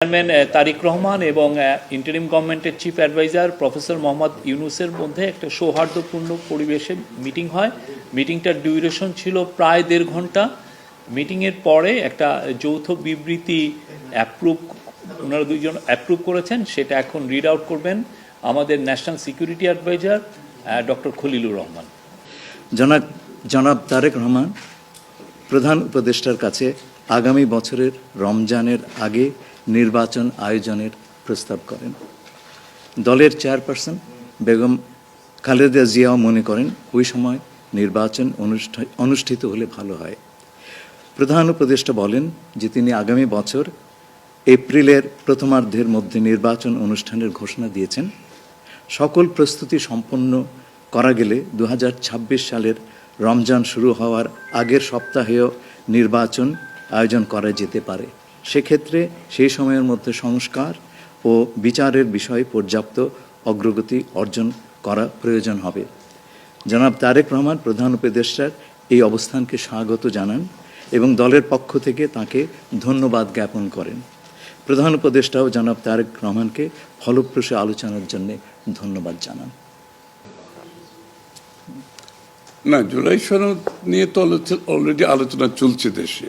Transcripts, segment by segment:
Chairman তারিক রহমান এবং interim গভর্নমেন্টের chief adviser professor Mohammad ইউনুসের মধ্যে একটা সৌহার্দ্যপূর্ণ পরিবেশে মিটিং হয়। মিটিংটার ডিউরেশন ছিল প্রায় দেড় ঘণ্টা। মিটিংয়ের পরে একটা যৌথ বিবৃতি অ্যাপ্রুভ ওনারা দুইজন অ্যাপ্রুভ করেছেন, সেটা এখন রিড আউট করবেন আমাদের national security adviser doctor Khalilur Rahman. জনাব জনাব তারেক রহমান, প্রধান উপদেষ্টার কাছে আগামী বছরের রমজানের আগে নির্বাচন আয়োজনের প্রস্তাব করেন। দলের চেয়ারপারসন বেগম খালেদা জিয়াও মনে করেন, ওই সময় নির্বাচন অনুষ্ঠা- অনুষ্ঠিত হলে ভালো হয়। প্রধান উপদেষ্টা বলেন যে তিনি আগামী বছর এপ্রিলের প্রথমার্ধের মধ্যে নির্বাচন অনুষ্ঠানের ঘোষণা দিয়েছেন। সকল প্রস্তুতি সম্পন্ন করা গেলে দু হাজার ছাব্বিশ সালের রমজান শুরু হওয়ার আগের সপ্তাহেও নির্বাচন আয়োজন করা যেতে পারে। সেক্ষেত্রে সেই সময়ের মধ্যে সংস্কার ও বিচারের বিষয়ে পর্যাপ্ত অগ্রগতি অর্জন করা প্রয়োজন হবে। জনাব তারেক রহমান, প্রধান উপদেষ্টার এই অবস্থানকে স্বাগত জানান এবং দলের পক্ষ থেকে তাকে ধন্যবাদ জ্ঞাপন করেন। প্রধান উপদেষ্টাও জনাব তারেক রহমানকে ফলপ্রসূ আলোচনার জন্য ধন্যবাদ জানান। না, জুলাই সনদ নিয়ে তো অলরেডি আলোচনা চলছে দেশে।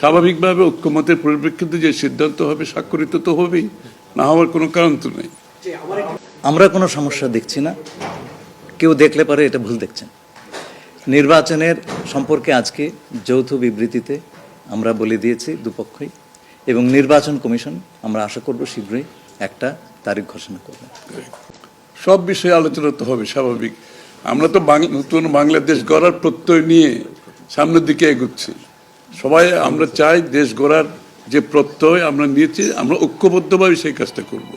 স্বাভাবিকভাবে ঐক্যমতের পরিপ্রেক্ষিতে যে সিদ্ধান্ত হবে স্বাক্ষরিত তো হবেই না হওয়ার কোনো কারণ তো নেই। আমরা কোনো সমস্যা দেখছি না। কেউ দেখলে পারে এটা ভুল দেখছেন। নির্বাচনের সম্পর্কে আজকে যৌথ বিবৃতিতে আমরা বলে দিয়েছি দুপক্ষই এবং নির্বাচন কমিশন আমরা আশা করব শীঘ্রই একটা তারিখ ঘোষণা করবে। সব বিষয়ে আলোচনা তো হবে স্বাভাবিক। আমরা তো বাং- নতুন বাংলাদেশ গড়ার প্রত্যয় নিয়ে সামনের দিকে এগোচ্ছি। সবাই আমরা চাই দেশ গড়ার যে প্রত্যয় আমরা নিয়েছি, আমরা ঐক্যবদ্ধভাবে সেই কাজটা করব।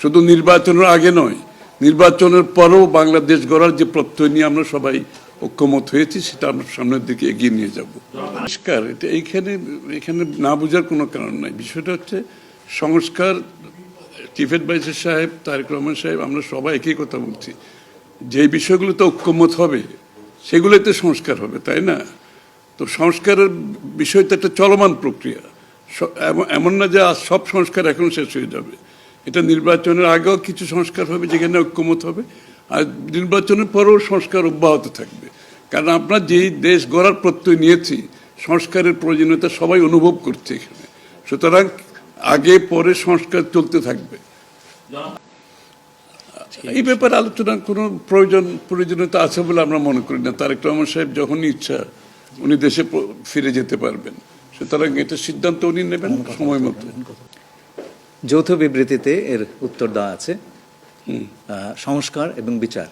শুধু নির্বাচনের আগে নয়, নির্বাচনের পরেও বাংলাদেশ গড়ার যে প্রত্যয় নিয়ে আমরা সবাই ঐক্যমত হয়েছি, সেটা আমরা সামনের দিকে এগিয়ে নিয়ে যাব। সংস্কার, এটা এইখানে, এখানে না বোঝার কোনো কারণ নাই। বিষয়টা হচ্ছে সংস্কার, চিফ অ্যাডভাইজার সাহেব, তারেক রহমান সাহেব, আমরা সবাই একই কথা বলছি। যে বিষয়গুলোতে ঐক্যমত হবে, সেগুলোতে সংস্কার হবে, তাই না? তো সংস্কারের বিষয়টা একটা চলমান প্রক্রিয়া। এমন- না যে সব সংস্কার এখন শেষ হয়ে যাবে। এটা নির্বাচনের আগেও কিছু সংস্কার হবে যেখানে ঐক্যমত হবে, আর নির্বাচনের পরেও সংস্কার অব্যাহত থাকবে। কারণ আমরা যেই দেশ গড়ার প্রত্যয় নিয়েছি, সংস্কারের প্রয়োজনীয়তা সবাই অনুভব করছে এখানে। সুতরাং আগে পরে সংস্কার চলতে থাকবে। এই ব্যাপারে আলোচনার কোনো প্রয়োজন, প্রয়োজনীয়তা আছে বলে আমরা মনে করি না। তার তারেক রহমান সাহেব যখনই ইচ্ছা উনি দেশে ফিরে যেতে পারবেন। সুতরাং এটা সিদ্ধান্ত উনি নেবেন সময় মতো। যৌথ বিবৃতিতে এর উত্তর দেওয়া আছে। সংস্কার এবং বিচার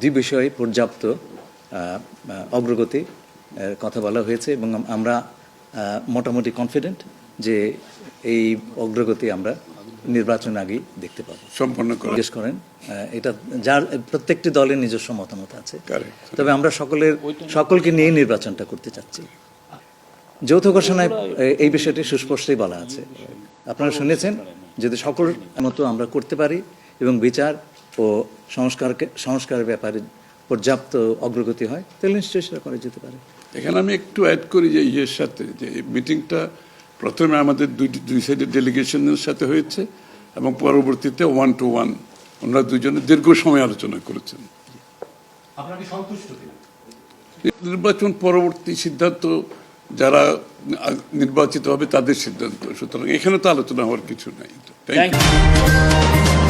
দুই বিষয়ে পর্যাপ্ত অগ্রগতি কথা বলা হয়েছে এবং আমরা মোটামুটি কনফিডেন্ট যে এই অগ্রগতি আমরা নির্বাচন আগেই দেখতে পাবো। সম্পন্ন জিজ্ঞেস করেন এটা যার প্রত্যেকটি দলের নিজস্ব মতামত আছে। তবে আমরা সকলের সকলকে নিয়ে নির্বাচনটা করতে চাচ্ছি। যৌথ ঘোষণায় এই বিষয়টি সুস্পষ্টই বলা আছে। আপনারা শুনেছেন যদি সকল মতো আমরা করতে পারি এবং বিচার ও সংস্কারকে সংস্কারের ব্যাপারে পর্যাপ্ত অগ্রগতি হয় তাহলে নিশ্চয়ই সেটা করা যেতে পারে। এখানে আমি একটু অ্যাড করি যে ইয়ের সাথে যে মিটিংটা প্রথমে আমাদের দুই দুই সাইডের ডেলিগেশনের সাথে হয়েছে এবং পরবর্তীতে ওয়ান টু ওয়ান ওনারা দুজনে দীর্ঘ সময় আলোচনা করেছেন। নির্বাচন পরবর্তী সিদ্ধান্ত যারা নির্বাচিত হবে তাদের সিদ্ধান্ত। সুতরাং এখানে তো আলোচনা হওয়ার কিছু নাই. Thank you